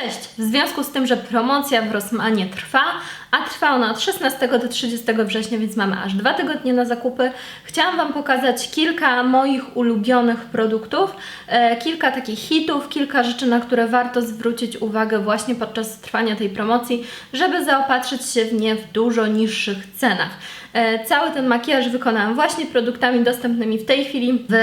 Cześć! W związku z tym, że promocja w Rossmanie trwa, a trwa ona od 16 do 30 września, więc mamy aż dwa tygodnie na zakupy, chciałam Wam pokazać kilka moich ulubionych produktów, e, kilka takich hitów, kilka rzeczy, na które warto zwrócić uwagę właśnie podczas trwania tej promocji, żeby zaopatrzyć się w nie w dużo niższych cenach. E, Cały ten makijaż wykonałam właśnie produktami dostępnymi w tej chwili w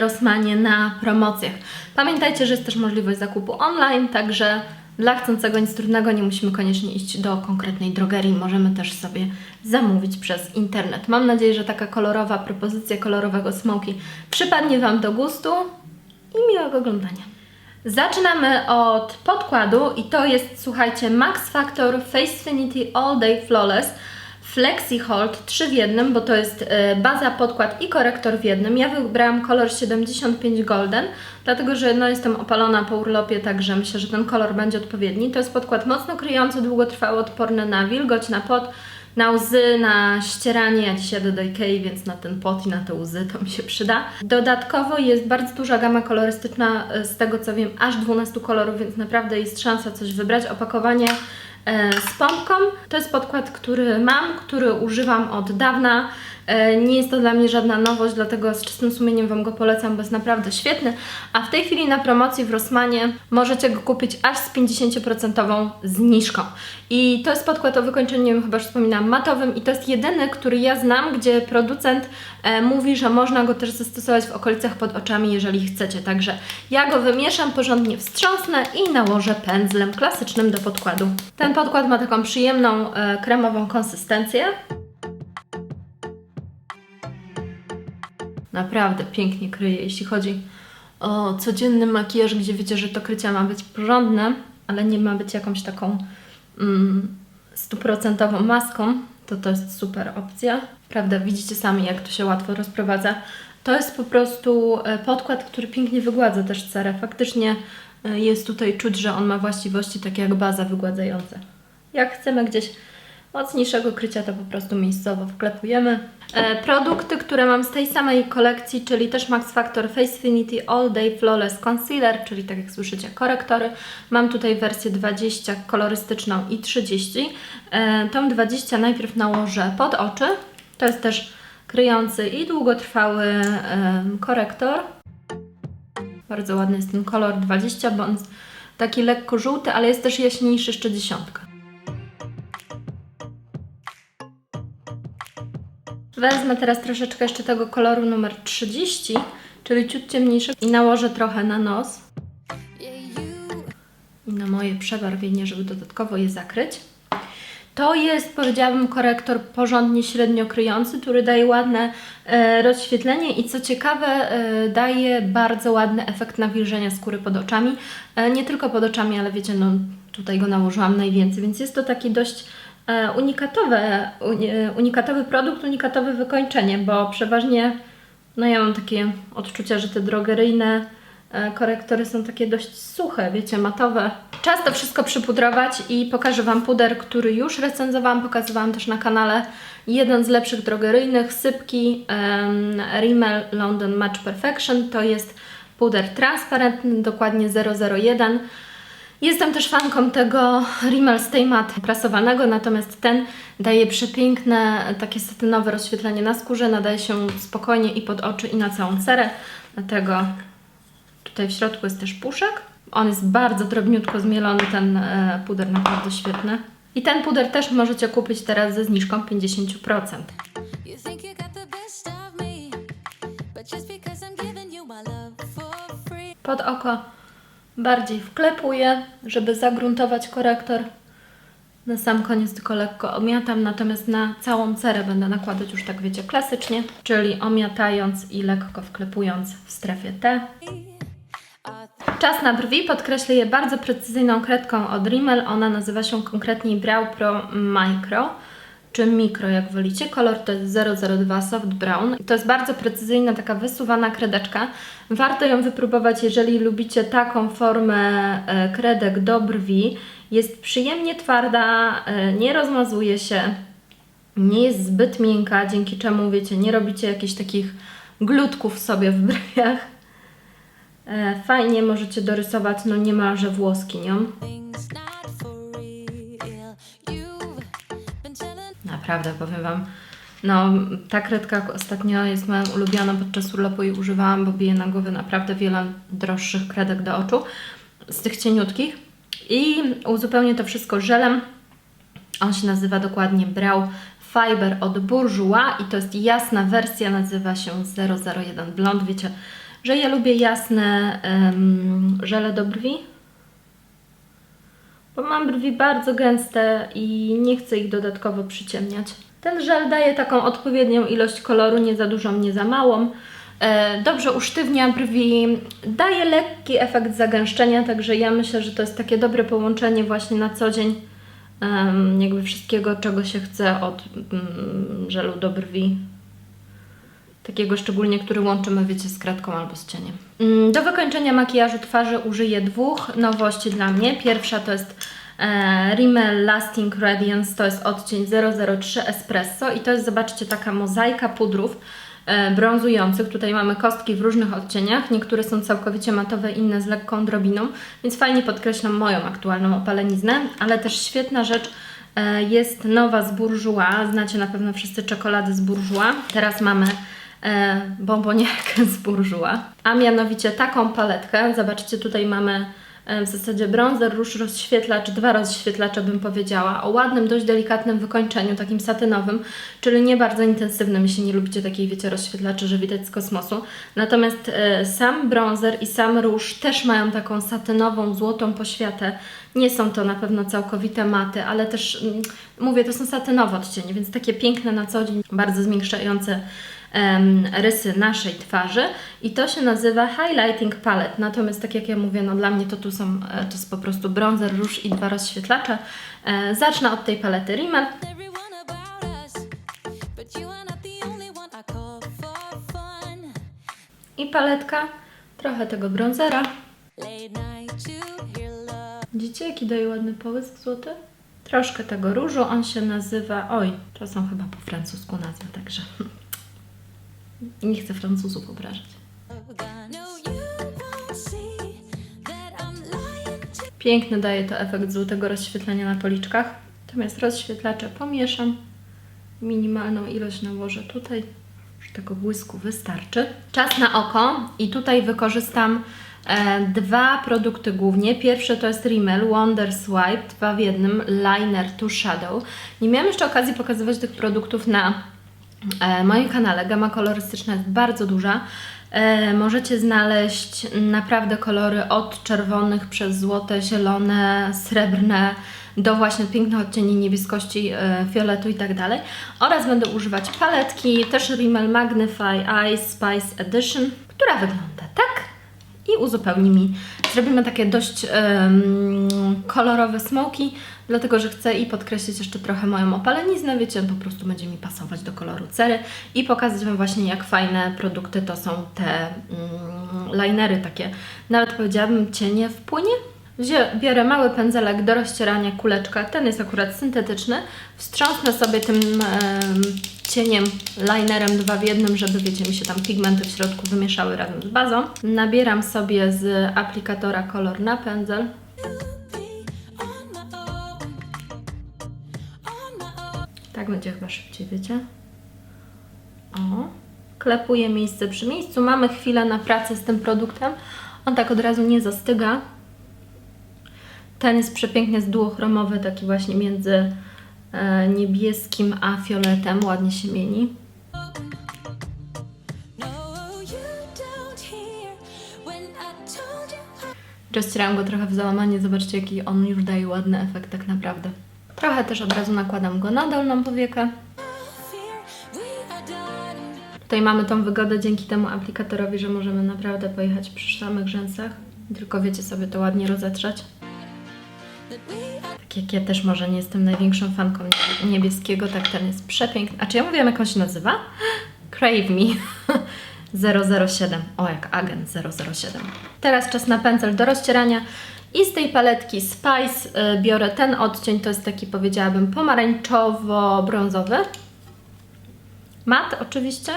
Rossmanie na promocjach. Pamiętajcie, że jest też możliwość zakupu online, także dla chcącego nic trudnego nie musimy koniecznie iść do konkretnej drogerii, możemy też sobie zamówić przez internet. Mam nadzieję, że taka kolorowa propozycja kolorowego smoki przypadnie Wam do gustu i miłego oglądania. Zaczynamy od podkładu i to jest, słuchajcie, Max Factor Facefinity All Day Flawless Flexi Hold 3 w jednym, bo to jest e, baza, podkład i korektor w jednym. Ja wybrałam kolor 75 Golden, dlatego że no, jestem opalona po urlopie, także myślę, że ten kolor będzie odpowiedni. To jest podkład mocno kryjący, długotrwały, odporny na wilgoć, na pot, na łzy, na ścieranie. Ja dzisiaj jadę do Ikei, więc na ten pot i na te łzy to mi się przyda. Dodatkowo jest bardzo duża gama kolorystyczna, e, z tego co wiem, aż 12 kolorów, więc naprawdę jest szansa coś wybrać. Opakowanie z pompką. To jest podkład, który mam, który używam od dawna. E, Nie jest to dla mnie żadna nowość, dlatego z czystym sumieniem Wam go polecam, bo jest naprawdę świetny. A w tej chwili na promocji w Rossmanie możecie go kupić aż z 50% zniżką. I to jest podkład o wykończeniu, chyba już wspominałam, matowym i to jest jedyny, który ja znam, gdzie producent e, mówi, że można go też zastosować w okolicach pod oczami, jeżeli chcecie. Także ja go wymieszam, porządnie wstrząsnę i nałożę pędzlem klasycznym do podkładu. Ten podkład ma taką przyjemną, e, kremową konsystencję. Naprawdę pięknie kryje, jeśli chodzi o codzienny makijaż, gdzie wiecie, że to krycie ma być porządne, ale nie ma być jakąś taką mm, stuprocentową maską, to to jest super opcja. Prawda, widzicie sami, jak to się łatwo rozprowadza. To jest po prostu e, podkład, który pięknie wygładza też cerę. Faktycznie e, jest tutaj czuć, że on ma właściwości takie jak baza wygładzająca. Jak chcemy gdzieś mocniejszego krycia, to po prostu miejscowo wklepujemy. E, produkty, które mam z tej samej kolekcji, czyli też Max Factor Facefinity All Day Flawless Concealer, czyli tak jak słyszycie korektory. Mam tutaj wersję 20 kolorystyczną i 30. E, tą 20 najpierw nałożę pod oczy. To jest też kryjący i długotrwały em, korektor. Bardzo ładny jest ten kolor 20, bo on taki lekko żółty, ale jest też jaśniejszy jeszcze dziesiątka. Wezmę teraz troszeczkę jeszcze tego koloru numer 30, czyli ciut ciemniejszy i nałożę trochę na nos i na moje przebarwienie, żeby dodatkowo je zakryć. To jest, powiedziałabym, korektor porządnie średnio kryjący, który daje ładne e, rozświetlenie i co ciekawe, e, daje bardzo ładny efekt nawilżenia skóry pod oczami. E, nie tylko pod oczami, ale wiecie, no tutaj go nałożyłam najwięcej, więc jest to taki dość e, unikatowy, uni, e, unikatowy produkt, unikatowe wykończenie, bo przeważnie no ja mam takie odczucia, że te drogeryjne e, korektory są takie dość suche, wiecie, matowe. Czas to wszystko przypudrować i pokażę Wam puder, który już recenzowałam, pokazywałam też na kanale. Jeden z lepszych drogeryjnych, sypki em, Rimmel London Match Perfection. To jest puder transparentny, dokładnie 001. Jestem też fanką tego Rimmel Stay Matte prasowanego, natomiast ten daje przepiękne, takie satynowe rozświetlenie na skórze, nadaje się spokojnie i pod oczy i na całą cerę, dlatego tutaj w środku jest też puszek. On jest bardzo drobniutko zmielony, ten e, puder naprawdę świetny. I ten puder też możecie kupić teraz ze zniżką 50%. You think you got the best of me, but just because I'm giving you my love for free. Pod oko bardziej wklepuję, żeby zagruntować korektor. Na sam koniec tylko lekko omiatam, natomiast na całą cerę będę nakładać już tak wiecie klasycznie, czyli omiatając i lekko wklepując w strefie T. Czas na brwi podkreślę je bardzo precyzyjną kredką od Rimmel. Ona nazywa się konkretnie Brow Pro Micro, czy Micro jak wolicie. Kolor to jest 002 Soft Brown. To jest bardzo precyzyjna, taka wysuwana kredeczka. Warto ją wypróbować, jeżeli lubicie taką formę e, kredek do brwi. Jest przyjemnie twarda, e, nie rozmazuje się, nie jest zbyt miękka, dzięki czemu, wiecie, nie robicie jakichś takich glutków sobie w brwiach. E, Fajnie możecie dorysować, no niemalże włoski nią. Naprawdę powiem Wam. No, ta kredka ostatnio jest moją ulubioną podczas urlopu i używałam, bo bije na głowę naprawdę wiele droższych kredek do oczu z tych cieniutkich. I uzupełnię to wszystko żelem. On się nazywa dokładnie Brow Fiber od Bourjois i to jest jasna wersja, nazywa się 001 Blond. Wiecie, że ja lubię jasne em, żele do brwi, bo mam brwi bardzo gęste i nie chcę ich dodatkowo przyciemniać. Ten żel daje taką odpowiednią ilość koloru, nie za dużą, nie za małą. E, Dobrze usztywnia brwi, daje lekki efekt zagęszczenia, także ja myślę, że to jest takie dobre połączenie właśnie na co dzień jakby wszystkiego, czego się chce od mm, żelu do brwi. Takiego szczególnie, który łączymy, wiecie, z kredką albo z cieniem. Mm, Do wykończenia makijażu twarzy użyję dwóch nowości dla mnie. Pierwsza to jest e, Rimmel Lasting Radiance, to jest odcień 003 Espresso i to jest, zobaczcie, taka mozaika pudrów e, brązujących. Tutaj mamy kostki w różnych odcieniach, niektóre są całkowicie matowe, inne z lekką drobiną, więc fajnie podkreślam moją aktualną opaleniznę, ale też świetna rzecz e, jest nowa z Bourjois. Znacie na pewno wszyscy czekolady z Bourjois. Teraz mamy e, bombonierkę z Bourjois, a mianowicie taką paletkę. Zobaczcie, tutaj mamy e, w zasadzie bronzer, róż, rozświetlacz, dwa rozświetlacze bym powiedziała, o ładnym, dość delikatnym wykończeniu, takim satynowym, czyli nie bardzo intensywnym, jeśli nie lubicie takiej, wiecie, rozświetlaczy, że widać z kosmosu. Natomiast e, sam bronzer i sam róż też mają taką satynową, złotą poświatę. Nie są to na pewno całkowite maty, ale też, mm, mówię, to są satynowe odcienie, więc takie piękne na co dzień, bardzo zmiękczające em, rysy naszej twarzy i to się nazywa Highlighting Palette. Natomiast tak jak ja mówię, no dla mnie to tu są, e, to jest po prostu bronzer, róż i dwa rozświetlacze. E, zacznę od tej palety Rimmel. I paletka, trochę tego bronzera. Widzicie, jaki daje ładny połysk złoty? Troszkę tego różu, on się nazywa, oj, to są chyba po francusku nazwy, także nie chcę Francuzów obrażać. Piękny daje to efekt złotego rozświetlenia na policzkach. Natomiast rozświetlacze pomieszam. Minimalną ilość nałożę tutaj. Już tego błysku wystarczy. Czas na oko i tutaj wykorzystam e, dwa produkty głównie. Pierwszy to jest Rimmel Wonder Swipe, dwa w jednym, liner to shadow. Nie miałam jeszcze okazji pokazywać tych produktów na e, moim kanale. Gama kolorystyczna jest bardzo duża. E, możecie znaleźć naprawdę kolory od czerwonych przez złote, zielone, srebrne do właśnie pięknych odcieni niebieskości, e, fioletu i tak. Oraz będę używać paletki, też Rimmel Magnify Eyes Spice Edition, która wygląda tak i uzupełni mi. Zrobimy takie dość kolorowe smoki, dlatego że chcę i podkreślić jeszcze trochę moją opaleniznę, wiecie, po prostu będzie mi pasować do koloru cery i pokazać Wam właśnie jak fajne produkty to są te mm, linery takie, nawet powiedziałabym cienie w płynie. Biorę mały pędzelek do rozcierania kuleczka, ten jest akurat syntetyczny, wstrząsnę sobie tym em, cieniem, linerem dwa w jednym, żeby wiecie, mi się tam pigmenty w środku wymieszały razem z bazą. Nabieram sobie z aplikatora kolor na pędzel. Tak będzie chyba szybciej, wiecie? O, klepuję miejsce przy miejscu. Mamy chwilę na pracę z tym produktem. On tak od razu nie zastyga. Ten jest przepięknie zduochromowy, taki właśnie między e, niebieskim a fioletem. Ładnie się mieni. Rozcierałam go trochę w załamanie. Zobaczcie, jaki on już daje ładny efekt tak naprawdę. Trochę też od razu nakładam go na dolną powiekę. Tutaj mamy tą wygodę dzięki temu aplikatorowi, że możemy naprawdę pojechać przy samych rzęsach. Tylko wiecie sobie to ładnie rozetrzeć. Tak jak ja też może nie jestem największą fanką nie- niebieskiego, tak ten jest przepiękny. A czy ja mówiłam jak on się nazywa? Crave Me 007. O, jak agent 007. Teraz czas na pędzel do rozcierania. I z tej paletki Spice y, biorę ten odcień, to jest taki powiedziałabym pomarańczowo-brązowy. Mat oczywiście.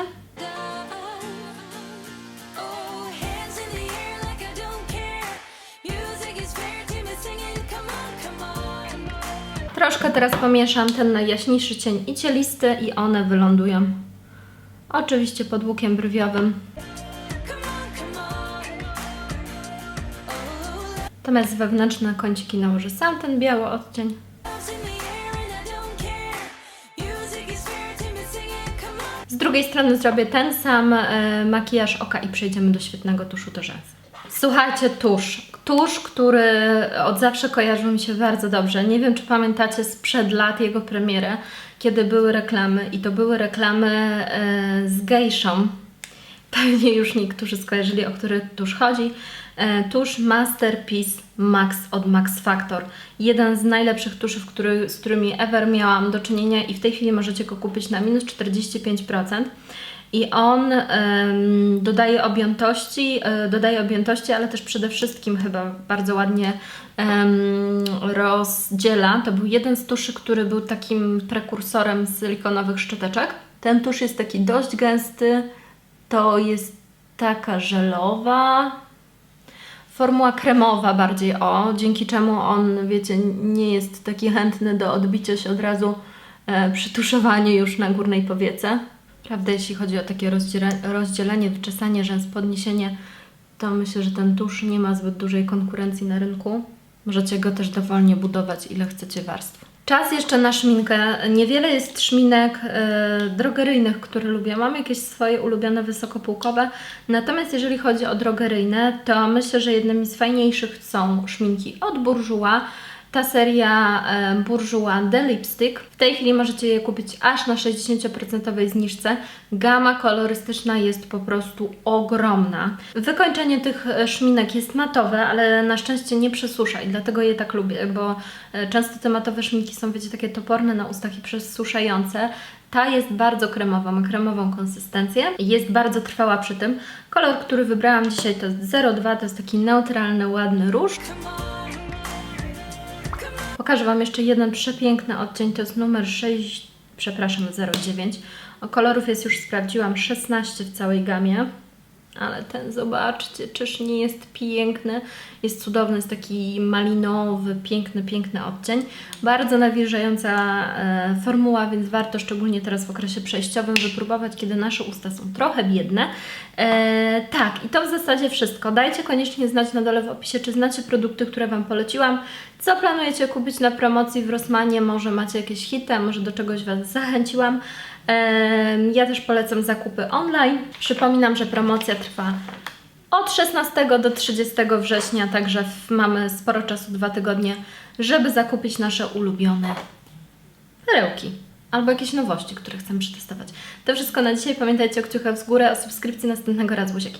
Troszkę teraz pomieszam ten najjaśniejszy cień i cielisty i one wylądują. Oczywiście pod łukiem brwiowym. Natomiast wewnętrzne kąciki nałożę sam ten biały odcień. Z drugiej strony zrobię ten sam e, makijaż oka i przejdziemy do świetnego tuszu do rzęs. Słuchajcie, tusz. Tusz, który od zawsze kojarzył mi się bardzo dobrze. Nie wiem, czy pamiętacie sprzed lat jego premierę, kiedy były reklamy i to były reklamy e, z gejszą. Pewnie już niektórzy skojarzyli, o który tusz chodzi. E, tusz Masterpiece Max od Max Factor. Jeden z najlepszych tuszów, który, z którymi ever miałam do czynienia i w tej chwili możecie go kupić na minus 45%. I on em, dodaje objętości, e, dodaje objętości, ale też przede wszystkim chyba bardzo ładnie em, rozdziela. To był jeden z tuszy, który był takim prekursorem silikonowych szczoteczek. Ten tusz jest taki dość gęsty, to jest taka żelowa, formuła kremowa bardziej o, dzięki czemu on, wiecie, nie jest taki chętny do odbicia się od razu e, przy tuszowaniu już na górnej powiece. Prawda, jeśli chodzi o takie rozdzielenie, wyczesanie rzęs, podniesienie, to myślę, że ten tusz nie ma zbyt dużej konkurencji na rynku. Możecie go też dowolnie budować, ile chcecie warstw. Czas jeszcze na szminkę. Niewiele jest szminek e, drogeryjnych, które lubię. Mam jakieś swoje ulubione wysokopółkowe. Natomiast jeżeli chodzi o drogeryjne, to myślę, że jednymi z fajniejszych są szminki od Bourjois. Ta seria e, Bourjois The Lipstick. W tej chwili możecie je kupić aż na 60% zniżce. Gama kolorystyczna jest po prostu ogromna. Wykończenie tych e, szminek jest matowe, ale na szczęście nie przesusza i dlatego je tak lubię, bo e, często te matowe szminki są, wiecie, takie toporne na ustach i przesuszające. Ta jest bardzo kremowa, ma kremową konsystencję jest bardzo trwała przy tym. Kolor, który wybrałam dzisiaj to jest 02, to jest taki neutralny, ładny róż. Pokażę Wam jeszcze jeden przepiękny odcień, to jest numer 6, przepraszam, 09. O kolorów jest już sprawdziłam 16 w całej gamie, ale ten zobaczcie, czyż nie jest piękny, jest cudowny, jest taki malinowy, piękny, piękny odcień. Bardzo nawilżająca e, formuła, więc warto szczególnie teraz w okresie przejściowym wypróbować, kiedy nasze usta są trochę biedne. E, tak, i to w zasadzie wszystko. Dajcie koniecznie znać na dole w opisie, czy znacie produkty, które Wam poleciłam. Co planujecie kupić na promocji w Rossmanie? Może macie jakieś hity, może do czegoś Was zachęciłam. Ja też polecam zakupy online. Przypominam, że promocja trwa od 16 do 30 września, także mamy sporo czasu, dwa tygodnie, żeby zakupić nasze ulubione perełki albo jakieś nowości, które chcemy przetestować. To wszystko na dzisiaj. Pamiętajcie o kciukach w górę, o subskrypcji następnego razu. Buziaki.